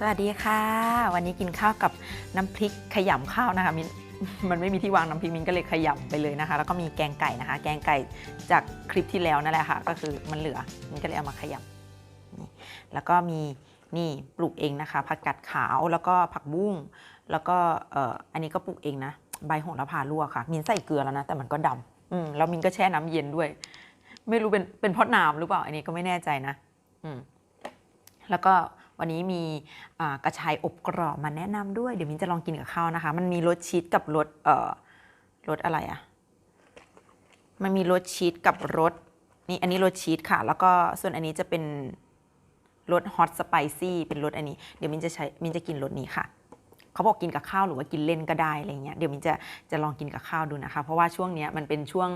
สวัสดีค่ะ วันนี้กินข้าวกับน้ำพริกขยำข้าวนะคะมินมันไม่มีที่วางน้ำพริกมินก็เลยขยำไปเลยนะคะ แล้วก็มีแกงไก่นะคะ แกงไก่จากคลิปที่แล้วนั่นแหละค่ะ ก็คือมันเหลือมินก็เลยเอามาขยำนี่แล้วก็มีนี่ปลูกเองนะคะผักกาดขาวแล้วก็ผักบุ้งแล้วก็เอ่ออันนี้ก็ปลูกเองนะใบโหระพาลวกค่ะ มินใส่เกลือแล้วนะแต่มันก็ดำอืมแล้วมินก็แช่น้ำเย็นด้วย ไม่รู้เป็นเป็นเพราะน้ำหรือเปล่า อันนี้ก็ไม่แน่ใจนะ อืมแล้วก็ วันนี้มีกระชายอบกรอบมาแนะนำด้วย เดี๋ยวมินจะลองกินกับข้าวนะคะ มันมีรสชีสกับรสเอ่อรสอะไรอะมันมีรสชีสกับรสนี่อันนี้รสชีสค่ะ แล้วก็ส่วนอันนี้จะเป็นรสฮอตสไปซี่เป็นรสอันนี้ เดี๋ยวมินจะใช้มินจะกินรสนี้ค่ะ เขาบอกกินกับข้าวหรือว่ากินเล่นก็ได้อะไรเงี้ย เดี๋ยวมินจะจะลองกินกับข้าวดูนะคะ เพราะว่าช่วงเนี้ยมันเป็นช่วง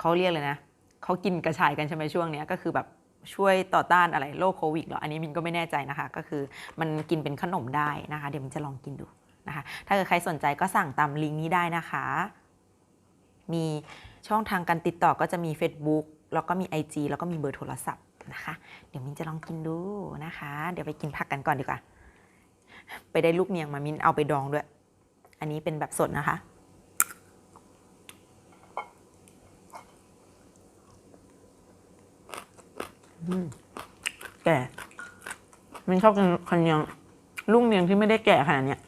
เขาเรียกเลยนะเขากินกระชายกันใช่ไหมช่วงเนี้ยก็คือแบบ ช่วยต่อต้านอะไรโรคโควิดหรอ อันนี้มินก็ไม่แน่ใจนะคะ ก็คือมันกินเป็นขนมได้นะคะ เดี๋ยวมินจะลองกินดูนะคะ ถ้าเกิดใครสนใจก็สั่งตามลิงก์นี้ได้นะคะ มีช่องทางการติดต่อก็จะมี Facebook แล้วก็มี IG แล้วก็มีเบอร์โทรศัพท์นะคะ เดี๋ยวมินจะลองกินดูนะคะ เดี๋ยวไปกินผักกันก่อนดีกว่า ไปได้ลูกเนียงมามินเอาไปดองด้วย อันนี้เป็นแบบสดนะคะ แก่ มันชอบกินคันเนียงลูกเนียงที่ไม่ได้แก่ขนาดเนี้ย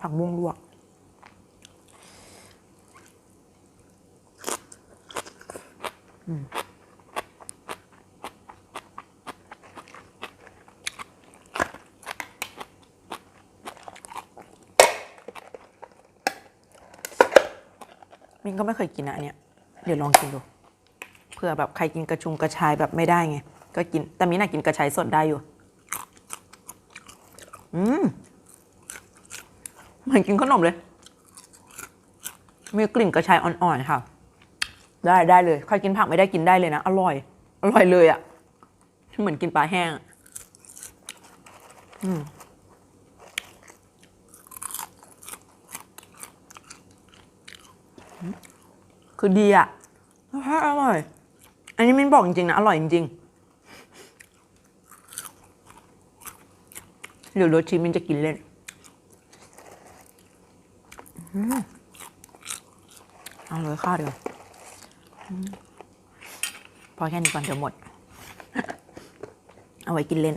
ผักบุ้งลวกมมินก็ไม่เคยกินนะอันเนี้ย เดี๋ยวลองกินดูเผื่อแบบใครกินกระชุงกระชายแบบไม่ได้ไง ก็กิน แต่มิน่ากินกระชายสดได้อยู่ อืมเหมือนกินขนมเลย มีกลิ่นกระชายอ่อนๆค่ะ ได้ได้เลย ใครกินผักไม่ได้กินได้เลยนะ อร่อย อร่อยเลยอะ่ะ เหมือนกินปลาแห้ง อืมคือดีอะร สชาติอร่อย อันนี้มินบอกจริงๆนะ อร่อยจริงๆเดี๋ยวรสชีมินจะกินเล่นอืมเอาเลยข้าวเดียวพอแค่นี้ก่อนเดี๋ยวหมด เอาไว้กินเล่น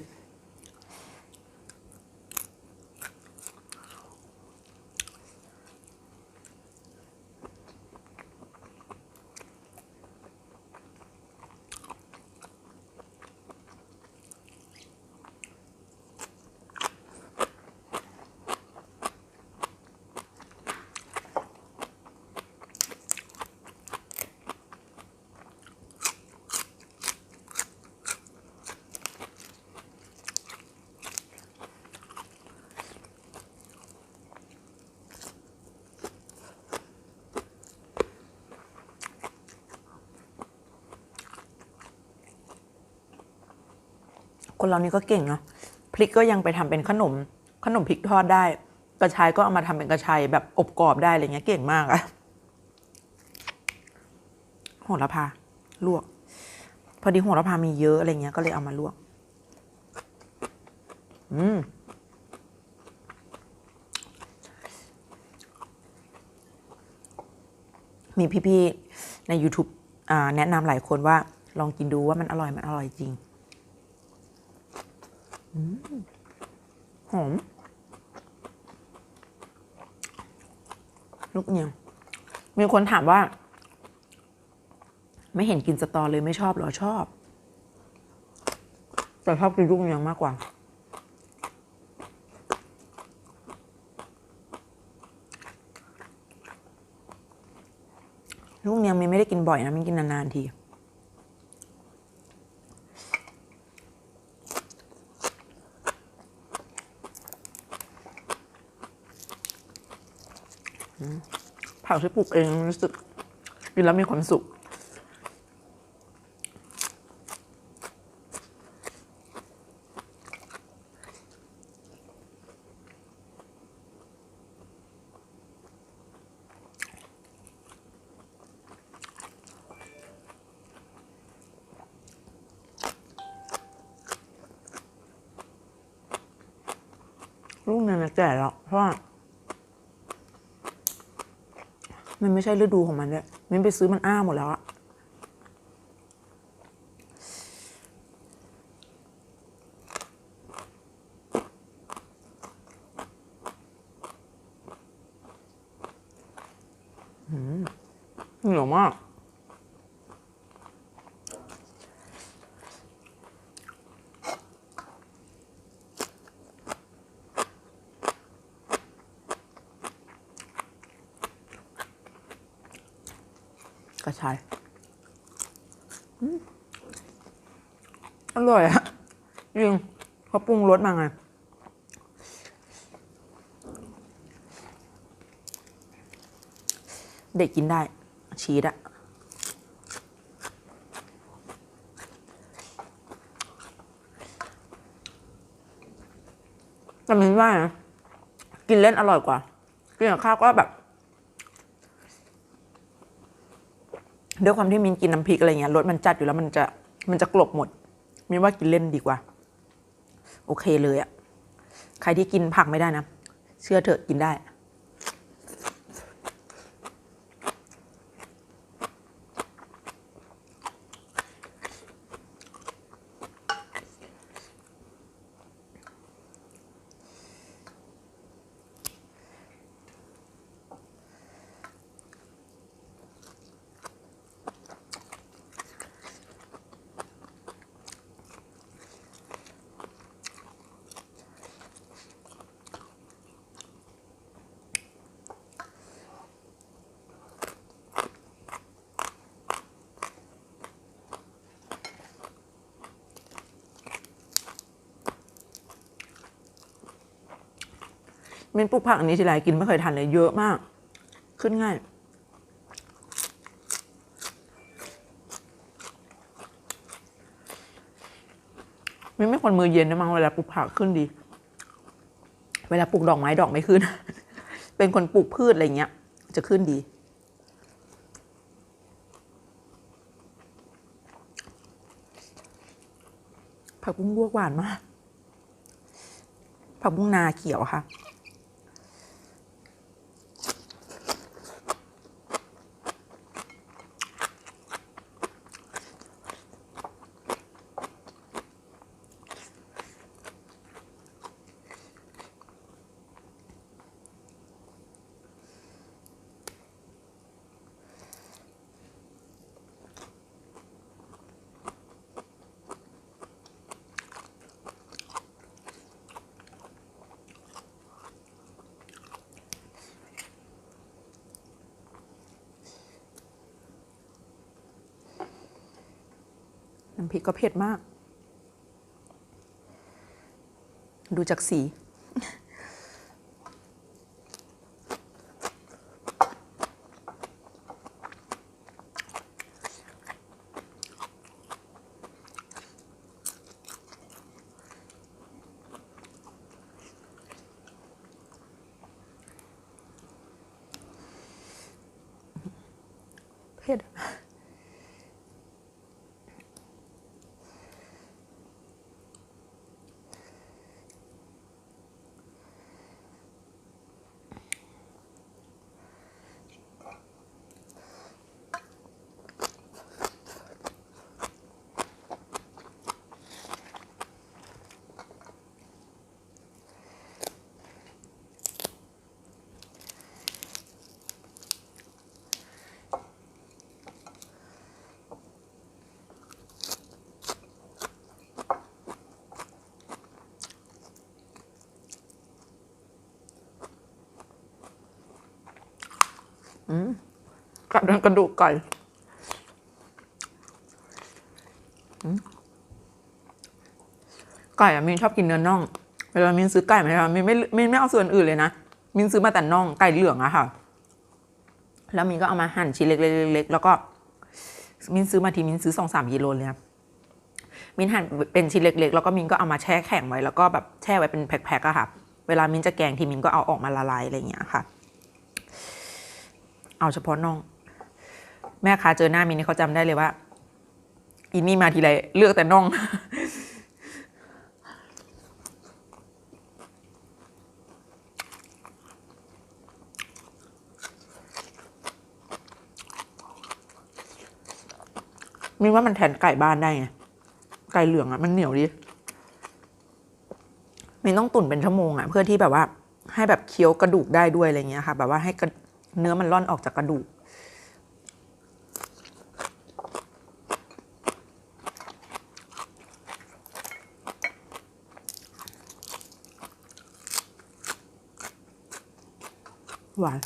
คนเรานี่ก็เก่งเนาะพริกก็ยังไปทำเป็นขนม ขนมพริกทอดได้ กระชายก็เอามาทำเป็นกระชายแบบอบกรอบได้อะไรเงี้ยเก่งมากอะโหระพาลวก พอดีโหระพามีเยอะอะไรเงี้ยก็เลยเอามาลวก อืมมีพี่ๆใน YouTube แนะนำหลายคนว่าลองกินดูว่ามันอร่อยมันอร่อยจริง หอมลูกเนียงมีคนถามว่า ไม่เห็นกินสตอเลยไม่ชอบหรอชอบ แต่ชอบกินลูกเนียงมากกว่า ลูกเนียงมีไม่ได้กินบ่อยนะมันกินนานๆที ผักที่ปลูกเองรู้สึกกินแล้วมีความสุขลูกนี่นแก่แล้วเพราะ มันไม่ใช่ฤดูของมันเลยมันไปซื้อมันอ้าหมดแล้วอะอืมเหนียวมาก กระชายอร่อยอะจริงเขาปรุงรสมาไงเด็กกินได้ ชีสอะแต่มินว่านะกินเล่นอร่อยกว่า กินกับข้าวก็แบบ ด้วยความที่มินกินน้ำพริกอะไรเงี้ยรสมันจัดอยู่แล้วมันจะมันจะกลบหมดมินว่ากินเล่นดีกว่า โอเคเลยอะใครที่กินผักไม่ได้นะ เชื่อเถอะกินได้ มินปลูกผักอันนี้ทีไรกินไม่เคยทันเลยเยอะมาก ขึ้นง่าย มินไม่คนมือเย็นนะมั้งเวลาปลูกผักขึ้นดี เวลาปลูกดอกไม้ดอกไม่ขึ้น เป็นคนปลูกพืชอะไรเงี้ย จะขึ้นดีผักบุ้งลวกหวานมาก ผักบุ้งนาเขียวค่ะ น้ำพริกก็เผ็ดมาก ดูจากสี เผ็ด กัดกระดูกไก่อืมไก่อะมินชอบกินเนื้อน่อง เวลามินซื้อไก่มาใช่ไหมมินไม่มินไม่เอาส่วนอื่นเลยนะมินซื้อมาแต่น่องไก่เหลืองอะค่ะ แล้วมินก็เอามาหั่นชิ้นเล็กๆๆๆแล้วก็มินซื้อมาทีมินซื้อสองสามกิโลเลยนะมินหั่นเป็นชิ้นเล็กๆ แล้วก็มินก็เอามาแช่แข็งไว้แล้วก็แบบแช่ไว้เป็นแพ็คๆอะค่ะ เวลามินจะแกงทีมินก็เอาออกมาละลายอะไรอย่างเงี้ยค่ะ เอาเฉพาะน่อง แม่ค้าเจอหน้ามินนี่เขาจำได้เลยว่า อินนี่มาทีไรเลือกแต่น่อง มินว่ามันแทนไก่บ้านได้ไง ไก่เหลืองอะ่ะ มันเหนียวดีมินต้องตุ๋นเป็นชั่วโมงอะ่ะ เพื่อที่แบบว่า ให้แบบเคี้ยวกระดูกได้ด้วยอะไรเงี้ยค่ะ แบบว่าให้กระ เนื้อมันร่อนออกจากกระดูก หวาน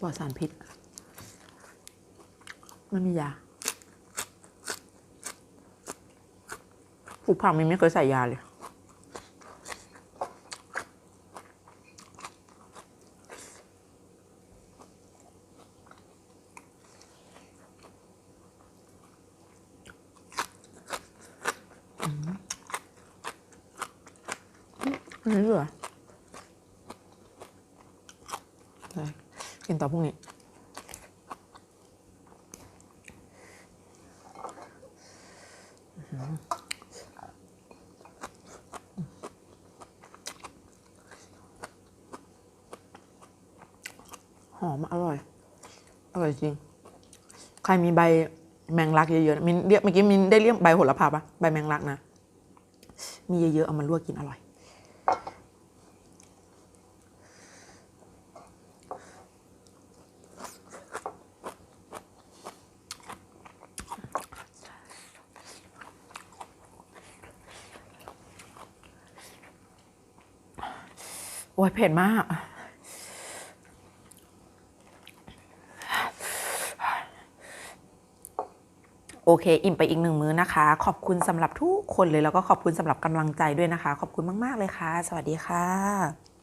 ปลอดสารพิษไม่มียาผูกผักมินไม่เคยใส่ยาเลย นนี้เหรอได้กินต่อพรุ่งนี้หอมอร่อย อร่อยจริง ใครมีใบแมงลักเยอะๆมินเรียกเมื่อกี้มินได้เรียกใบโหระพาปะใบแมงลักนะ มีเยอะๆเอามาลวกกินอร่อย โอ้ยเผ็ดมาก โอเค อิ่มไปอีกหนึ่งมื้อนะคะ ขอบคุณสำหรับทุกคนเลยแล้วก็ขอบคุณสำหรับกำลังใจด้วยนะคะ ขอบคุณมาก ๆ เลยค่ะ สวัสดีค่ะ